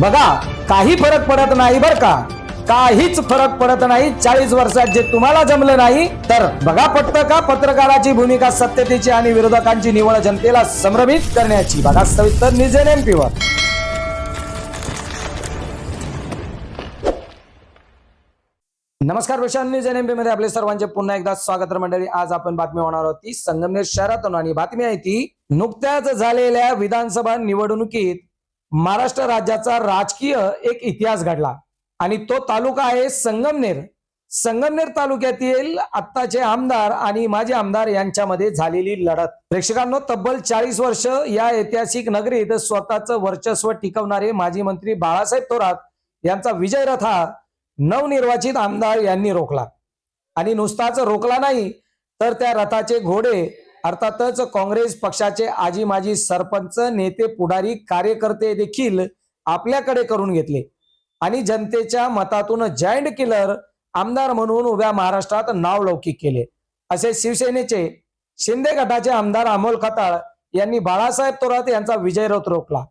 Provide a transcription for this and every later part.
बघा काही फरक पडत नाही बर का. काहीच फरक पडत नाही. चाळीस वर्षात जे तुम्हाला जमलं नाही तर बघा पटत का पत्रकाराची भूमिका सत्यतेची आणि विरोधकांची निवड जनतेला संभ्रमित करण्याची. बघा सविस्तर निजेन एमपीवर नमस्कार विशाल न्यूज एनएमपी मध्ये आपले सर्वांचे पुन्हा एकदा स्वागत मंडळी आज आपण बातमी होणार होती संगमनेर शहरातून आणि बातमी आहे ती नुकत्याच झालेल्या विधानसभा निवडणुकीत महाराष्ट्र राज्याचा राजकीय एक इतिहास घडला. आणि तो तालुका आहे संगमनेर. संगमनेर तालुक्यातील आत्ताचे आमदार आणि माजी आमदार यांच्यामध्ये झालेली लढत. प्रेक्षकांनो तब्बल चाळीस वर्ष या ऐतिहासिक नगरीत स्वतःचं वर्चस्व टिकवणारे माजी मंत्री बाळासाहेब थोरात यांचा विजय रथ हा नवनिर्वाचित आमदार यांनी रोखला. आणि नुसताच रोखला नाही तर त्या रथाचे घोडे अर्थातच काँग्रेस पक्षाचे आजी माजी सरपंच नेते पुढारी कार्यकर्ते देखील आपल्याकडे करून घेतले. आणि जनतेच्या मतातून जॉईंट किलर आमदार म्हणून उभ्या महाराष्ट्रात नाव लौकिक केले. असे शिवसेनेचे शिंदे गटाचे आमदार अमोल खताळ यांनी बाळासाहेब थोरात यांचा विजय रथ रोखला.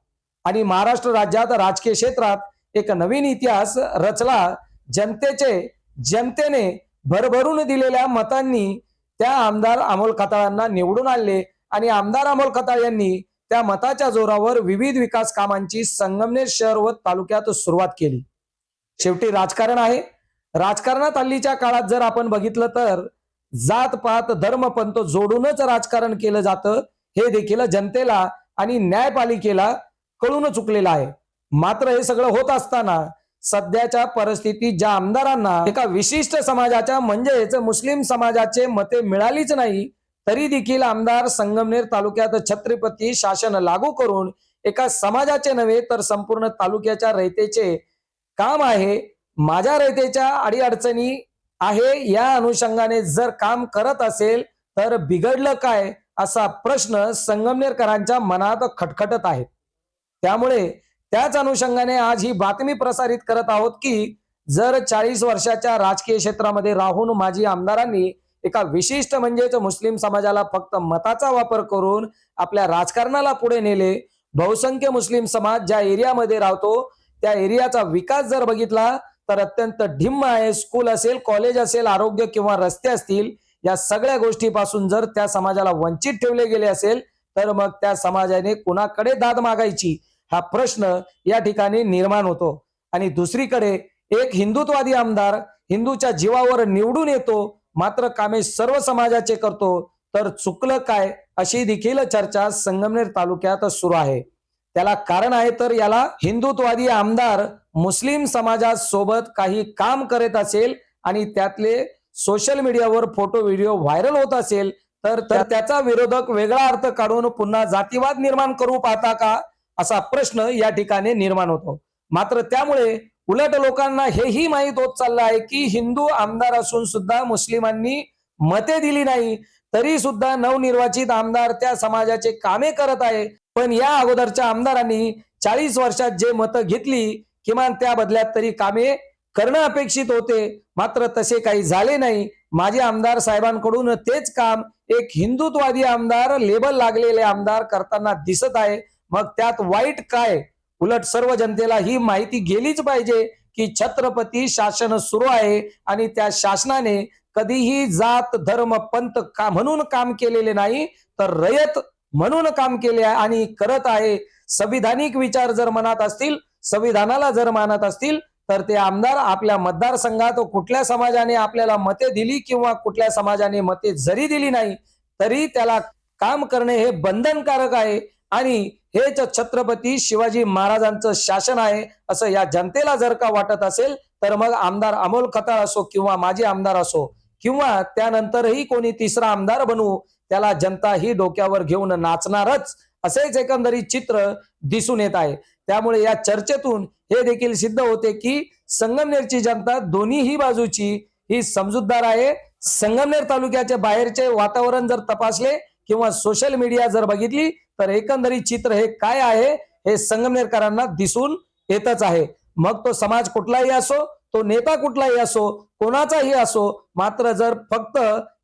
आणि महाराष्ट्र राज्यात राजकीय क्षेत्रात एक नवीन इतिहास रचला. जनतेचे जनतेने भरभरून दिलेल्या मतांनी त्या आमदार अमोल खताळांना निवडून आणले आणि आमदार अमोल खताळ यांनी त्या मताच्या जोरावर विविध विकास कामांची संगमनेर शहर व तालुक्यात सुरुवात केली. शेवटी राजकारण आहे. राजकारणात हल्लीच्या काळात जर आपण बघितलं तर जात पात धर्मपंथ जोडूनच राजकारण केलं जातं हे देखील जनतेला आणि न्यायपालिकेला कळून चुकलेलं आहे. मात्र हे सगळं होत असताना सध्याच्या परिस्थितीत ज्या आमदारांना एका विशिष्ट समाजाच्या म्हणजेच मुस्लिम समाजाचे मते मिळालीच नाही तरी देखील आमदार संगमनेर तालुक्यात छत्रपती शासन लागू करून एका समाजाचे नव्हे तर संपूर्ण तालुक्याच्या रयतेचे काम आहे. माझ्या रयतेच्या अडीअडचणी आहे या अनुषंगाने जर काम करत असेल तर बिघडलं काय असा प्रश्न संगमनेरकरांच्या मनात खटखटत आहे. त्यामुळे त्याच अनुषंगाने आज ही बातमी प्रसारित करत आहोत की जर चाळीस वर्षाच्या राजकीय क्षेत्रामध्ये राहून माजी आमदारांनी एका विशिष्ट म्हणजेच मुस्लिम समाजाला फक्त मताचा वापर करून आपल्या राजकारणाला पुढे नेले बहुसंख्य मुस्लिम समाज ज्या एरियामध्ये राहतो त्या एरियाचा विकास जर बघितला तर अत्यंत ढिम्म आहे. स्कूल असेल कॉलेज असेल आरोग्य किंवा रस्ते असतील या सगळ्या गोष्टीपासून जर त्या समाजाला वंचित ठेवले गेले असेल तर मग त्या समाजाने कुणाकडे दाद मागायची? हा प्रश्न या ठिकाणी निर्माण होतो. आणि दुसरीकडे एक हिंदुत्वादी आमदार हिंदूच्या जीवावर निवडून येतो मात्र कामे सर्व समाजाचे करतो तर चुकलं काय अशी देखील चर्चा संगमनेर तालुक्यात सुरू आहे. त्याला कारण आहे तर याला हिंदुत्वादी आमदार मुस्लिम समाजासोबत काही काम करत असेल आणि त्यातले सोशल मीडियावर फोटो व्हिडिओ व्हायरल होत असेल तर तर त्याचा विरोधक वेगळा अर्थ काढून पुन्हा जातीवाद निर्माण करू पाहता का? असा प्रश्न या ठिकाणी निर्माण होतो. मात्र त्यामुळे उलट लोकांना हेही माहीत होत चाललं आहे की हिंदू आमदार असून सुद्धा मुस्लिमांनी मते दिली नाही तरी सुद्धा नवनिर्वाचित आमदार त्या समाजाचे कामे करत आहे. पण या अगोदरच्या आमदारांनी चाळीस वर्षात जे मतं घेतली किमान त्या बदल्यात तरी कामे करणं अपेक्षित होते. मात्र तसे काही झाले नाही. माझे आमदार साहेबांकडून तेच काम एक हिंदुत्वादी आमदार लेबल लागलेले आमदार करताना दिसत आहे. मग त्यात वाईट काय? उलट सर्व जनतेला ही माहिती गेलीच पाहिजे की छत्रपती शासन सुरू आहे आणि त्या शासनाने कधीही जात धर्म पंत का म्हणून काम केलेले नाही तर रयत म्हणून काम केले आहे आणि करत आहे. संविधानिक विचार जर मनात असतील संविधानाला जर मानत असतील तर ते आमदार आपल्या मतदारसंघात कुठल्या समाजाने आपल्याला मते दिली किंवा कुठल्या समाजाने मते जरी दिली नाही तरी त्याला काम करणे हे बंधनकारक आहे. आणि हेच छत्रपती शिवाजी महाराजांचं शासन आहे असं या जनतेला जर का वाटत असेल तर मग आमदार अमोल खताळ असो किंवा माजी आमदार असो किंवा त्यानंतरही कोणी तिसरा आमदार बनवू त्याला जनता ही डोक्यावर घेऊन नाचणारच असेच एकंदरीत चित्र दिसून येत आहे. त्यामुळे या चर्चेतून हे देखील सिद्ध होते की संगमनेरची जनता दोन्हीही बाजूची ही समजूतदार आहे. संगमनेर तालुक्याच्या बाहेरचे वातावरण जर तपासले किंवा सोशल मीडिया जर बघितली तर एकंदरीत चित्र हे काय आहे हे संगमनेरकरांना दिसून येतच आहे. मग तो समाज कुठलाही असो तो नेता कुठलाही असो कोणाचाही असो मात्र जर फक्त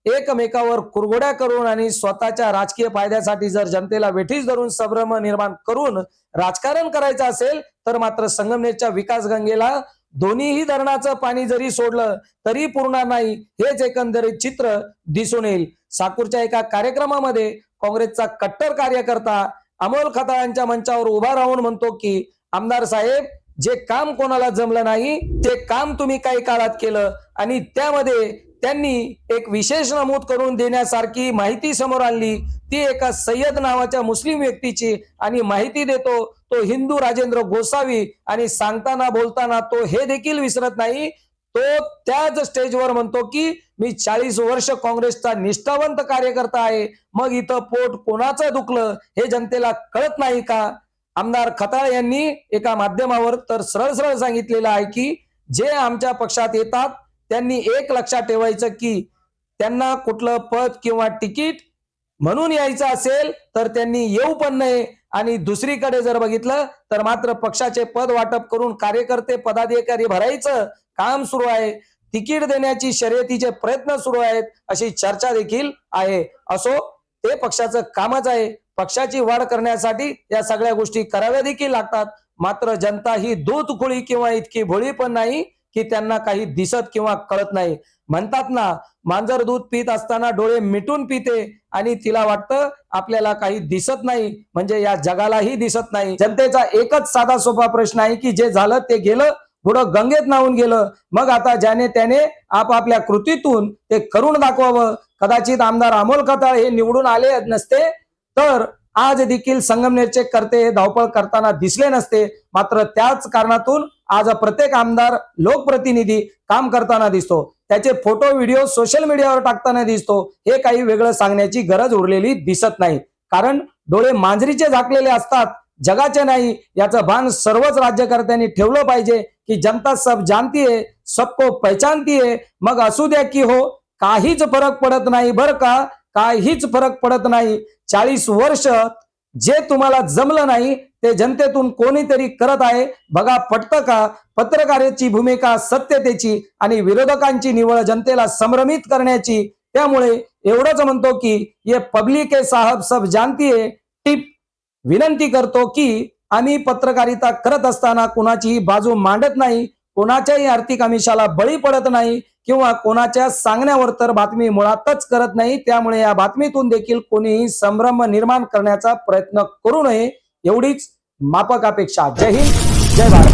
एकमेकावर कुरघोड्या करून आणि स्वतःच्या राजकीय फायद्यासाठी जर जनतेला वेठीस धरून संभ्रम निर्माण करून राजकारण करायचं असेल तर मात्र संगमनेरच्या विकास गंगेला दोन्हीही धरणाचं पाणी जरी सोडलं तरी पुरणार नाही हेच एकंदरीत चित्र दिसून येईल. साकूरच्या एका कार्यक्रमामध्ये काँग्रेसचा कट्टर कार्यकर्ता अमोल खताळांच्या मंचावर उभा राहून म्हणतो की आमदार साहेब जे काम कोणाला जमलं नाही ते काम तुम्ही काही काळात केलं आणि त्यामध्ये त्यांनी एक विशेष नमूद करून देण्यासारखी माहिती समोर आणली. ती एका सय्यद नावाच्या मुस्लिम व्यक्तीची आणि माहिती देतो तो हिंदू राजेंद्र गोसावी आणि सांगताना बोलताना तो हे देखील विसरत नाही. तो त्याच स्टेजवर म्हणतो की मी चाळीस वर्ष काँग्रेसचा निष्ठावंत कार्यकर्ता आहे. मग इथं पोट कोणाचं दुखलं हे जनतेला कळत नाही का? आमदार खताळ यांनी एका माध्यमावर तर सरळ सरळ सांगितलेलं आहे की जे आमच्या पक्षात येतात त्यांनी एक लक्षात ठेवायचं की त्यांना कुठलं पद किंवा तिकीट म्हणून यायचं असेल तर त्यांनी येऊ पण नये. आणि दुसरीकडे जर बघितलं तर मात्र पक्षाचे पद वाटप करून कार्यकर्ते पदाधिकारी भरायचं काम सुरू आहे. तिकीट देण्याची शर्यतीचे प्रयत्न सुरू आहेत अशी चर्चा देखील आहे. असो ते पक्षाचं कामच आहे. पक्षाची वाढ करण्यासाठी या सगळ्या गोष्टी कराव्या देखील लागतात. मात्र जनता ही दूध खुळी किंवा इतकी भोळी पण नाही की त्यांना काही दिसत किंवा कळत नाही. म्हणतात ना मांजर दूध पित असताना डोळे मिटून पिते. आणि तिला वाटतं आपल्याला काही दिसत नाही म्हणजे या जगालाही दिसत नाही. जनतेचा एकच साधा सोपा प्रश्न आहे की जे झालं ते गेलं पुढं गंगेत नाहून गेलं. मग आता ज्याने त्याने आपापल्या कृतीतून ते करून दाखवावं. कदाचित आमदार अमोल खताळ हे निवडून आले नसते तर आज देखील संगमनेरचे करते हे धावपळ करताना दिसले नसते. मात्र त्याच कारणातून आज प्रत्येक आमदार लोकप्रतिनिधी काम करताना दिसतो. त्याचे फोटो व्हिडिओ सोशल मीडियावर टाकताना दिसतो. हे काही वेगळं सांगण्याची गरज उरलेली दिसत नाही. कारण डोळे मांजरीचे झाकलेले असतात. जगाचे नाही. याचं भान सर्वच राज्यकर्त्यांनी ठेवलं पाहिजे की जनता सब जानती है सबको पहचानती है मग असू द्या की हो काहीच फरक पडत नाही बरं का? काहीच फरक पडत नाही. चाळीस वर्ष जे तुम्हाला जमलं नाही ते जनतेतून कोणीतरी करत आहे. बघा पटतं का? पत्रकाराची भूमिका सत्यतेची आणि विरोधकांची निवड जनतेला संभ्रमित करण्याची. त्यामुळे एवढंच म्हणतो की ये पब्लिक साहब सब जानती टिप विनंती करतो की आम्ही पत्रकारिता करत असताना कुणाचीही बाजू मांडत नाही. कोणाच्याही आर्थिक आमिषाला बळी पडत नाही. किंवा कोणाच्या सांगण्यावर तर बातमी मुळातच करत नाही त्यामुळे या बातमीतून देखील कोणीही संभ्रम निर्माण करण्याचा प्रयत्न करू नये एवढीच मापक अपेक्षा. जय हिंद जय भारत.